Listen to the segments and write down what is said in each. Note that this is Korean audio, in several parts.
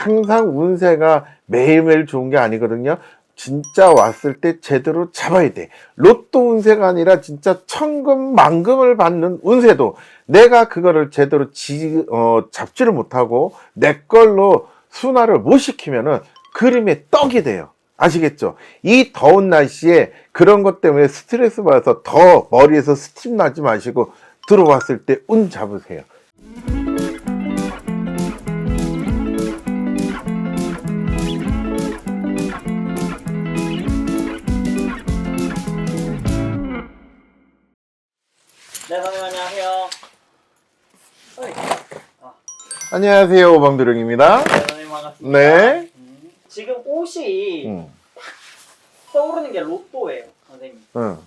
항상 운세가 매일매일 좋은 게 아니거든요. 진짜 왔을 때 제대로 잡아야 돼. 로또 운세가 아니라 진짜 천금 만금을 받는 운세도 내가 그거를 제대로 지, 어, 잡지를 못하고 내 걸로 순화를 못 시키면은 그림의 떡이 돼요. 아시겠죠? 이 더운 날씨에 그런 것 때문에 스트레스 받아서 더 머리에서 스팀 나지 마시고 들어왔을 때 운 잡으세요. 네, 선생님 안녕하세요. 어이. 아, 안녕하세요. 오방도령입니다. 네, 선생님 반갑습니다. 네. 음, 지금 옷이 응, 떠오르는 게 로또예요, 선생님. 응,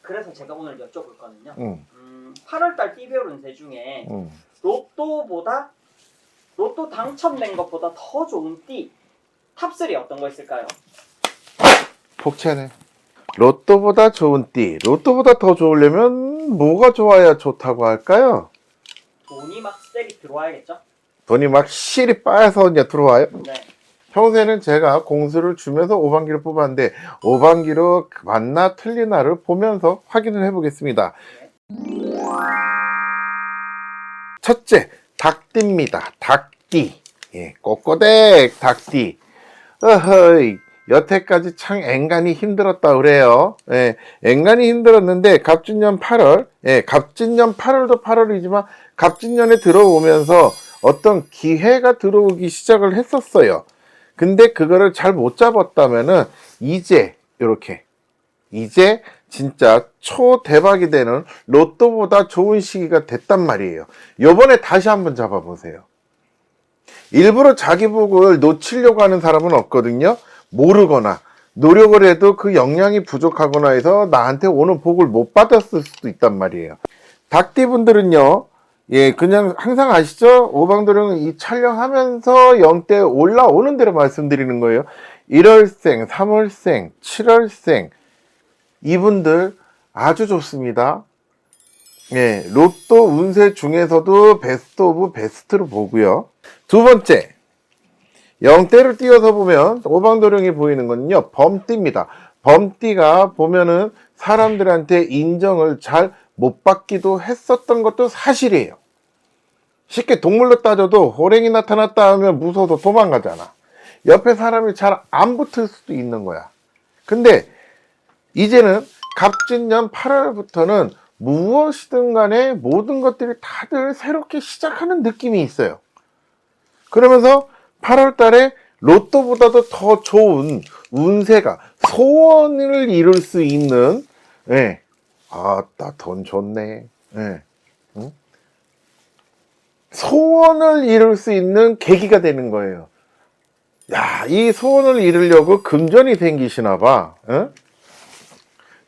그래서 제가 오늘 여쭤볼 거는요. 응, 음, 8월달 띠별 운세 중에 응. 로또보다 로또 당첨된 것보다 더 좋은 띠 탑3 어떤 거 있을까요? 복채네. 로또보다 좋은 띠. 로또보다 더 좋으려면 뭐가 좋아야 좋다고 할까요? 돈이 막 세게 들어와야겠죠? 돈이 막 실이 빠져서 이제 들어와요. 네. 평소에는 제가 공수를 주면서 오반기를 뽑았는데 오반기로 맞나 틀리나를 보면서 확인을 해보겠습니다. 첫째, 닭띠입니다. 닭띠. 예, 꼬꼬댁 닭띠. 어허이, 여태까지 참 앵간히 힘들었다 그래요. 예, 앵간히 힘들었는데 갑진년 8월, 예, 갑진년 8월도 8월이지만 갑진년에 들어오면서 어떤 기회가 들어오기 시작을 했었어요. 근데 그거를 잘 못 잡았다면은 이제 이렇게 이제 진짜 초 대박이 되는 로또보다 좋은 시기가 됐단 말이에요. 요번에 다시 한번 잡아보세요. 일부러 자기 복을 놓치려고 하는 사람은 없거든요. 모르거나 노력을 해도 그 역량이 부족하거나 해서 나한테 오는 복을 못 받았을 수도 있단 말이에요. 닭띠 분들은요, 예, 그냥 항상 아시죠? 오방도령은 이 촬영하면서 영대 올라오는 대로 말씀드리는 거예요. 1월생, 3월생, 7월생, 이분들 아주 좋습니다. 예, 로또 운세 중에서도 베스트 오브 베스트로 보고요. 두 번째, 영대를 띄워서 보면 오방도령이 보이는 건요, 범띠입니다. 범띠가 보면은 사람들한테 인정을 잘 못 받기도 했었던 것도 사실이에요. 쉽게 동물로 따져도 호랭이 나타났다 하면 무서워서 도망가잖아. 옆에 사람이 잘 안 붙을 수도 있는 거야. 근데 이제는 갑진년 8월부터는 무엇이든 간에 모든 것들이 다들 새롭게 시작하는 느낌이 있어요. 그러면서 8월 달에 로또보다도 더 좋은 운세가 소원을 이룰 수 있는, 예. 아, 나돈 좋네. 예. 응? 소원을 이룰 수 있는 계기가 되는 거예요. 야, 이 소원을 이루려고 금전이 생기시나 봐. 응?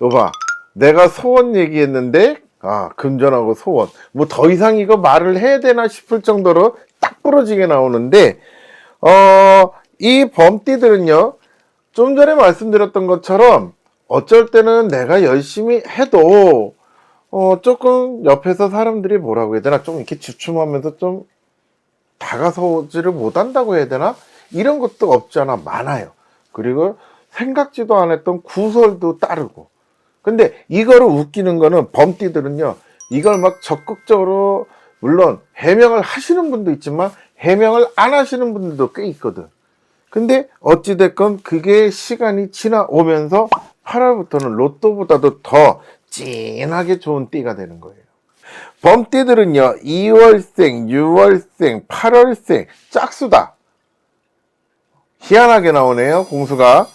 여봐, 내가 소원 얘기했는데, 아, 금전하고 소원. 뭐 더 이상 이거 말을 해야 되나 싶을 정도로 딱 부러지게 나오는데, 어, 이 범띠들은요, 좀 전에 말씀드렸던 것처럼, 어쩔 때는 내가 열심히 해도, 어, 조금 옆에서 사람들이 뭐라고 해야 되나, 좀 이렇게 주춤하면서 좀 다가서지를 못한다고 해야 되나? 이런 것도 없지 않아 많아요. 그리고 생각지도 않았던 구설도 따르고. 근데 이거를 웃기는 거는 범띠들은요, 이걸 막 적극적으로, 물론 해명을 하시는 분도 있지만 해명을 안 하시는 분들도 꽤 있거든. 근데 어찌됐건 그게 시간이 지나오면서 8월부터는 로또보다도 더 진하게 좋은 띠가 되는 거예요. 범띠들은요, 2월생, 6월생, 8월생, 짝수다. 희한하게 나오네요, 공수가.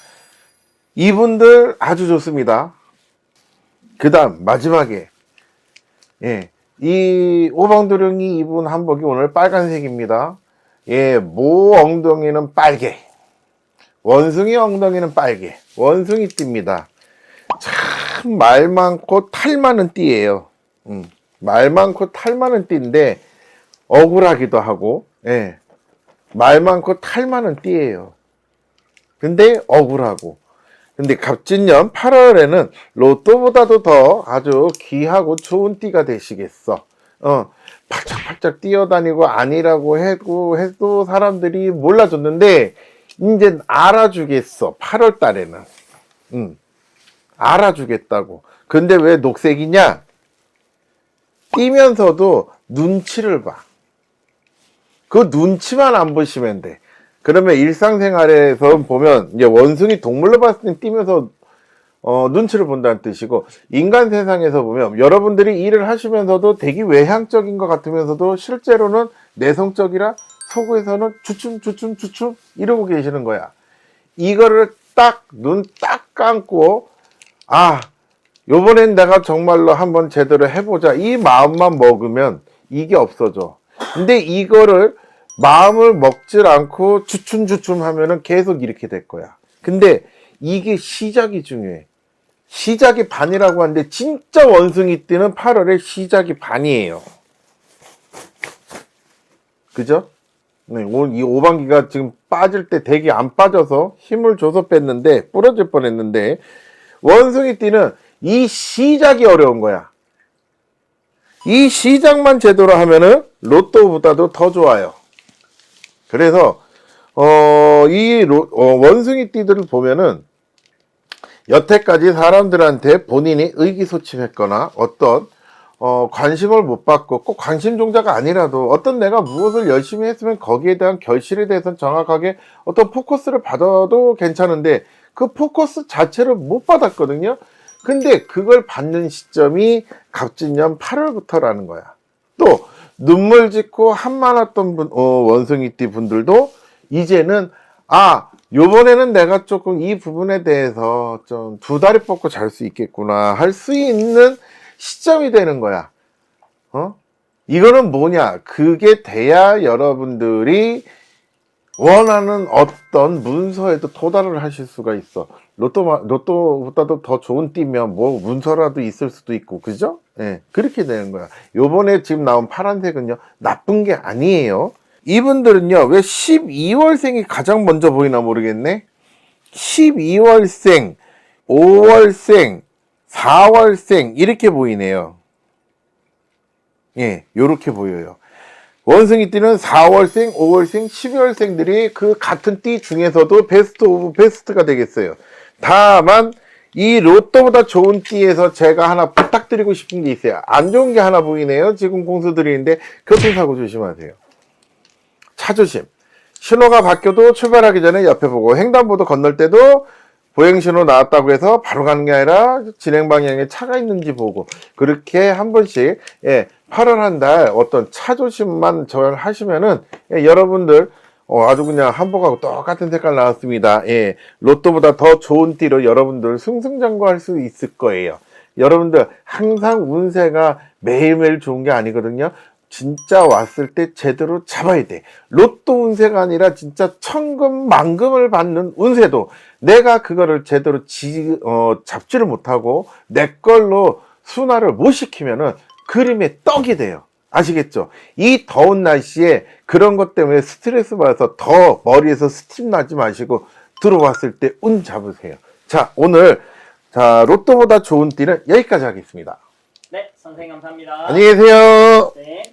이분들 아주 좋습니다. 그 다음, 마지막에, 예, 이 오방도령이 입은 한복이 오늘 빨간색입니다. 예, 모 엉덩이는 빨개. 원숭이 엉덩이는 빨개. 원숭이 띠입니다. 참, 말 많고 탈 많은 띠예요. 음, 말 많고 탈 많은 띠인데, 억울하기도 하고, 예, 말 많고 탈 많은 띠예요. 근데 억울하고. 근데 갑진년 8월에는 로또보다도 더 아주 귀하고 좋은 띠가 되시겠어. 어, 팔짝팔짝 뛰어다니고 아니라고 해도, 해도 사람들이 몰라줬는데, 이제 알아주겠어. 8월 달에는. 음, 알아주겠다고. 근데 왜 녹색이냐? 뛰면서도 눈치를 봐. 그 눈치만 안 보시면 돼. 그러면 일상생활에서 보면, 이제 원숭이 동물로 봤을 때 뛰면서 어, 눈치를 본다는 뜻이고, 인간 세상에서 보면, 여러분들이 일을 하시면서도 되게 외향적인 것 같으면서도 실제로는 내성적이라 속에서는 주춤, 주춤, 주춤 이러고 계시는 거야. 이거를 딱, 눈 딱 감고, 아, 요번엔 내가 정말로 한번 제대로 해보자. 이 마음만 먹으면 이게 없어져. 근데 이거를 마음을 먹질 않고 주춤주춤 하면은 계속 이렇게 될 거야. 근데 이게 시작이 중요해. 시작이 반이라고 하는데 진짜 원숭이 띠는 8월에 시작이 반이에요. 그죠? 네, 이 오반기가 지금 빠질 때 되게 안 빠져서 힘을 줘서 뺐는데 부러질 뻔했는데 원숭이 띠는 이 시작이 어려운 거야. 이 시작만 제대로 하면은 로또보다도 더 좋아요. 그래서 어, 이 로- 어, 원숭이 띠들을 보면은 여태까지 사람들한테 본인이 의기소침했거나 어떤 어, 관심을 못 받고 꼭 관심 종자가 아니라도 어떤 내가 무엇을 열심히 했으면 거기에 대한 결실에 대해서 정확하게 어떤 포커스를 받아도 괜찮은데 그 포커스 자체를 못 받았거든요. 근데 그걸 받는 시점이 갑진년 8월부터라는 거야. 또 눈물 짓고 한 많았던 분, 어, 원숭이띠 분들도 이제는 아 요번에는 내가 조금 이 부분에 대해서 좀 두 다리 뻗고 잘 수 있겠구나 할 수 있는 시점이 되는 거야. 어? 이거는 뭐냐? 그게 돼야 여러분들이 원하는 어떤 문서에도 도달을 하실 수가 있어. 로또, 로또보다도 더 좋은 띠면 뭐 문서라도 있을 수도 있고, 그죠? 예, 그렇게 되는 거야. 요번에 지금 나온 파란색은요, 나쁜 게 아니에요. 이분들은요, 왜 12월생이 가장 먼저 보이나 모르겠네? 12월생, 5월생, 4월생, 이렇게 보이네요. 예, 요렇게 보여요. 원숭이 띠는 4월생, 5월생, 12월생들이 그 같은 띠 중에서도 베스트 오브 베스트가 되겠어요. 다만 이 로또보다 좋은 띠에서 제가 하나 부탁드리고 싶은 게 있어요. 안 좋은 게 하나 보이네요. 지금 공수 드리는데 교통사고 조심하세요. 차 조심. 신호가 바뀌어도 출발하기 전에 옆에 보고 횡단보도 건널 때도 보행신호 나왔다고 해서 바로 가는 게 아니라 진행 방향에 차가 있는지 보고 그렇게 한 번씩 예, 8월 한 달 어떤 차 조심만 절 하시면은 예, 여러분들 어, 아주 그냥 한복하고 똑같은 색깔 나왔습니다. 예, 로또보다 더 좋은 띠로 여러분들 승승장구할 수 있을 거예요. 여러분들 항상 운세가 매일매일 좋은 게 아니거든요. 진짜 왔을 때 제대로 잡아야 돼. 로또 운세가 아니라 진짜 천금 만금을 받는 운세도 내가 그거를 제대로 지, 어, 잡지를 못하고 내 걸로 순화를 못 시키면은 그림의 떡이 돼요. 아시겠죠? 이 더운 날씨에 그런 것 때문에 스트레스 받아서 더 머리에서 스팀 나지 마시고 들어왔을 때 운 잡으세요. 자, 오늘 자, 로또보다 좋은 띠는 여기까지 하겠습니다. 네, 선생님 감사합니다. 안녕히 계세요. 네.